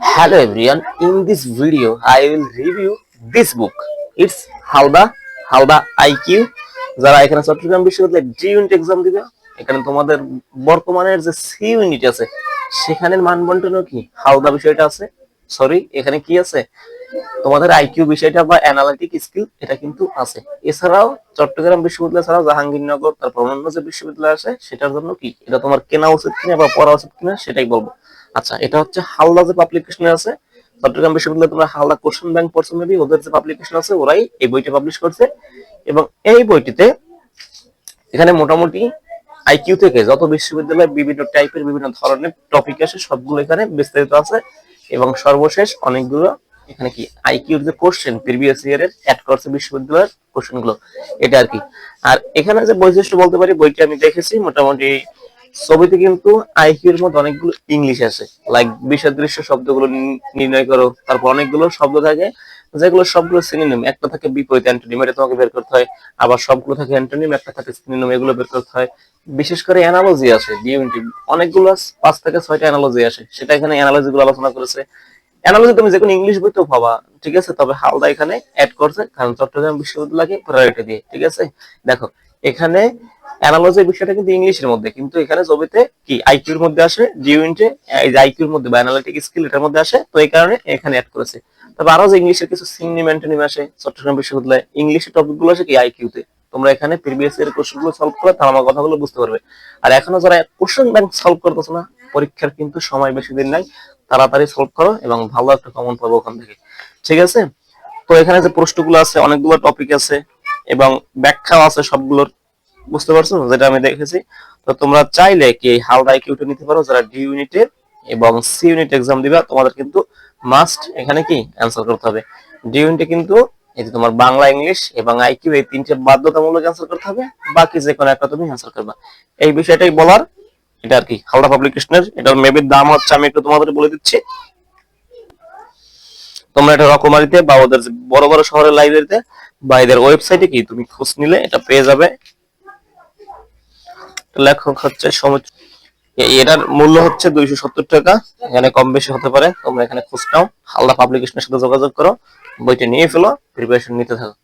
Hello everyone, in this video I will review this book. It's Halda, Halda IQ. যারা এখানে চট্টগ্রাম বিশ্ববিদ্যালয়ে G unit exam দিবে এখানে তোমাদের বর্তমানের যে সি ইউনিট আছে সেখানের মান বন্টনও কি? হালদা বিষয়টা আছে সরি এখানে কি আছে? তোমাদের আইকিউ বিষয়টা বা অ্যানালিটিক স্কিল এটা কিন্তু আছে। এছাড়াও চট্টগ্রাম বিশ্ববিদ্যালয় ছাড়াও জাহাঙ্গীরনগর তারপর অন্যান্য যে বিশ্ববিদ্যালয় আছে সেটার জন্য কি? এটা তোমার কেনা উচিত কিনা বা পড়া উচিত কিনা সেটাই বলব। আচ্ছা এটা হচ্ছে হালদা যে পাবলিকেশন আছে, চট্টগ্রাম বিশ্ববিদ্যালয়ে তোমরা হালদা কোশ্চেন ব্যাংক পড়ছো মেবি ওদের যে পাবলিকেশন আছে, ওরাই এই বইটা পাবলিশ করছে। এবং এই বইটিতে এখানে মোটামুটি আইকিউ থেকে যত বিশ্ববিদ্যালয়ে বিভিন্ন টাইপের বিভিন্ন ধরনের টপিক আসে, সবগুলো এখানে বিস্তারিত আছে। এবং সর্বশেষ অনেকগুলো এখানে কি আইকিউর যে কোশ্চেন প্রিভিয়াস ইয়ারের অ্যাড করছে বিশ্ববিদ্যালয়ের কোশ্চেনগুলো, এটা আর কি। আর এখানে যে বৈশিষ্ট্য বলতে পারি, বইটি আমি দেখেছি, মোটামুটি ছবিতে কিন্তু আইকিউর মধ্যে অনেকগুলো ইংলিশ আছে। লাইক বিশেষ দৃশ্য শব্দগুলো নির্ণয় করো, তারপর অনেকগুলো শব্দ থাকে, যেগুলো সবগুলো সিনোনিম একটা থাকে বিপরীত অ্যান্টোনিম এটা তোমাকে বের করতে হয়, আবার সবগুলো থাকে অ্যান্টোনিম একটা থাকে সিনোনিম এগুলো বের করতে হয়। বিশেষ করে অ্যানালজি আছে ডিউনিটি অনেকগুলো পাঁচ থেকে ছয়টা অ্যানালজি আসে সেটা এখানে অ্যানালজি গুলো আলোচনা করেছে। অ্যানালজি তুমি যে কোনো ইংলিশ বইতেও পাবা, ঠিক আছে? তবে হালদা এখানে অ্যাড করছে, কারণ চট্টগ্রাম বিশ্ববিদ্যালয়কে প্রায়োরিটি দিয়ে, ঠিক আছে? দেখো এখানে অ্যানালজির বিষয়টা কিন্তু ইংলিশের মধ্যে, কিন্তু এখানে ছবিতে কি আইকিউর মধ্যে আসে যে আইকিউর মধ্যে বা অ্যানালিটিক স্কিল এটার মধ্যে আসে, তো এই কারণে এখানে অ্যাড করেছে। তবে আরও যে ইংলিশের কিছু সিনোনিম অ্যান্টোনিম আসে, চট্টগ্রাম বিশ্ববিদ্যালয়ে, ইংলিশের টপিকগুলো আসে কি আইকিউতে তোমরা এখানে প্রিভিয়াস এর কোশ্চেনগুলো সলভ করে তাহলে আমার কথাগুলো বুঝতে পারবে। আর এখনও যারা কোশ্চেন ব্যাংক সলভ করতেছো না, পরীক্ষার কিন্তু সময় বেশি দিন নাই, তাড়াতাড়ি সলভ করো এবং ভালো একটা কমন পাবো ওখান থেকে। ঠিক আছে? তো এখানে যে প্রশ্নগুলো আছে, অনেকগুলো টপিক আছে। এবং ব্যাখ্যাও আছে সবগুলোর, বুঝতে পারছ? যেটা আমি দেখেছি। তো তোমরা চাইলে কি হালদা আইকিউটা নিতে পারো, যারা ডি ইউনিটের এবং সি ইউনিট এক্সাম দিবা, তোমাদের কিন্তু মাস্ট এখানে কি অ্যান্সার করতে হবে। ডি ইউনিটে কিন্তু এই যে তোমার বাংলা, ইংলিশ এবং আইকিউ এই তিনটে বাধ্যতামূলক অ্যান্সার করতে হবে, বাকি যে কোনো একটা তুমি অ্যান্সার করবা। এই বিষয়টাই বলার, এটা আর কি, হালদা পাবলিকেশনের এটার মেবির দাম হচ্ছে, আমি একটু তোমাদের বলে দিচ্ছি। তোমরা এটা রকমারিতে বা ওদের বড় বড় শহরের লাইব্রেরিতে বা এদের ওয়েবসাইটে কি তুমি খোঁজ নিলে এটা পেয়ে যাবে। লেখক হচ্ছে সমুদ্র এটার মূল্য হচ্ছে দুইশো সত্তর টাকা। এখানে কম বেশি হতে পারে। তোমরা এখানে খোঁজ নাও। হালদা পাবলিকেশনের সাথে যোগাযোগ করো। বইটা নিয়ে ফেলো। প্রিপারেশন নিতে থাকো।